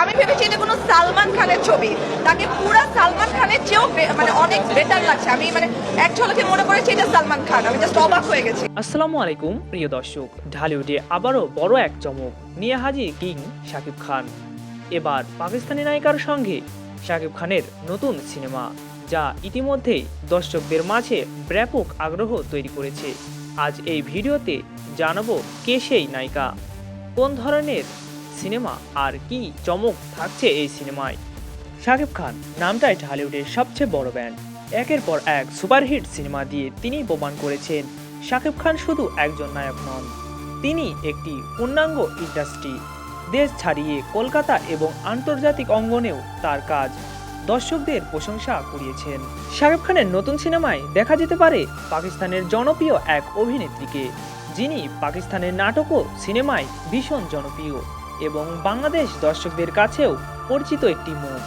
আমি ভেবেছি এটা কোনো সালমান খানের ছবি। তাকে পুরো সালমান খানের চেয়েও মানে অনেক বেটার লাগছে। আমি মানে এক ঝলকে মনে করেছি এটা সালমান খান। আমি জাস্ট অবাক হয়ে গেছি। আসসালামু আলাইকুম, প্রিয় দর্শক। ঢালিউডে আবারও বড় এক চমক, নিয়ে হাজির কিং শাকিব খান। এবার পাকিস্তানি নায়িকার সঙ্গে শাকিব খানের নতুন সিনেমা, যা ইতিমধ্যেই দর্শকদের মাঝে ব্যাপক আগ্রহ তৈরি করেছে। আজ এই ভিডিওতে জানাব কে সেই নায়িকা, কোন ধরনের সিনেমা আর কি চমক থাকছে এই সিনেমায়। শাকিব খান নামটাই ঢালিউডের সবচেয়ে বড় ব্যান্ড। একের পর এক সুপারহিট সিনেমা দিয়ে তিনি প্রমাণ করেছেন। শাকিব খান শুধু একজন নায়ক নন, তিনি একটি পূর্ণাঙ্গ ইন্ডাস্ট্রি। দেশ ছাড়িয়ে কলকাতা এবং আন্তর্জাতিক অঙ্গনেও তার কাজ। দর্শকদের প্রশংসা কুড়িয়েছেন। শাকিব খানের নতুন সিনেমায় দেখা যেতে পারে পাকিস্তানের জনপ্রিয় এক অভিনেত্রীকে, যিনি পাকিস্তানের নাটক ও সিনেমায় ভীষণ জনপ্রিয়। এবং বাংলাদেশ দর্শকদের কাছেও পরিচিত একটি মুখ।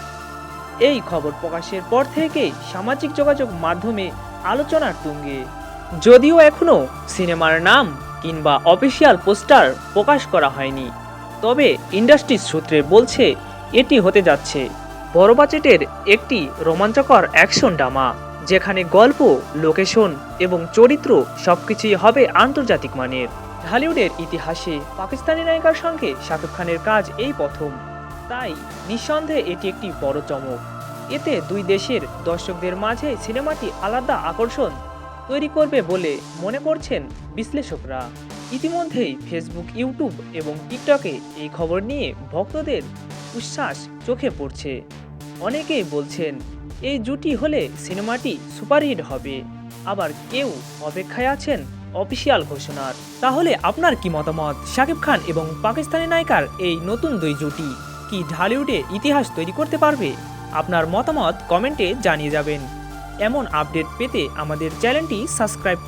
এই খবর প্রকাশের পর থেকেই সামাজিক যোগাযোগ মাধ্যমে আলোচনার তুঙ্গে। যদিও এখনও সিনেমার নাম কিংবা অফিসিয়াল পোস্টার প্রকাশ করা হয়নি, তবে ইন্ডাস্ট্রির সূত্রে বলছে এটি হতে যাচ্ছে। বড় বাজেটের একটি রোমাঞ্চকর অ্যাকশন ড্রামা, যেখানে গল্প, লোকেশন এবং চরিত্র সবকিছুই হবে আন্তর্জাতিক মানের। ঢালিউডের ইতিহাসে পাকিস্তানি নায়িকার সঙ্গে শাকিব খানের কাজ এই প্রথম। তাই নিঃসন্দেহে এটি একটি বড় চমক। এতে দুই দেশের দর্শকদের মাঝে সিনেমাটি আলাদা আকর্ষণ তৈরি করবে বলে মনে করছেন বিশ্লেষকরা। ইতিমধ্যেই ফেসবুক, ইউটিউব এবং টিকটকে এই খবর নিয়ে ভক্তদের উচ্ছ্বাস চোখে পড়ছে। অনেকেই বলছেন, এই জুটি হলে সিনেমাটি সুপারহিট হবে। আবার কেউ অপেক্ষায় আছেন অফিসিয়াল ঘোষণার। তাহলে আপনার কি মতামত? শাকিব খান এবং পাকিস্তানি নায়িকার এই নতুন দুই জুটি কি ঢালিউডে ইতিহাস তৈরি করতে পারবে? আপনার মতামত কমেন্টে জানিয়ে যাবেন। এমন আপডেট পেতে আমাদের চ্যানেলটি সাবস্ক্রাইব করে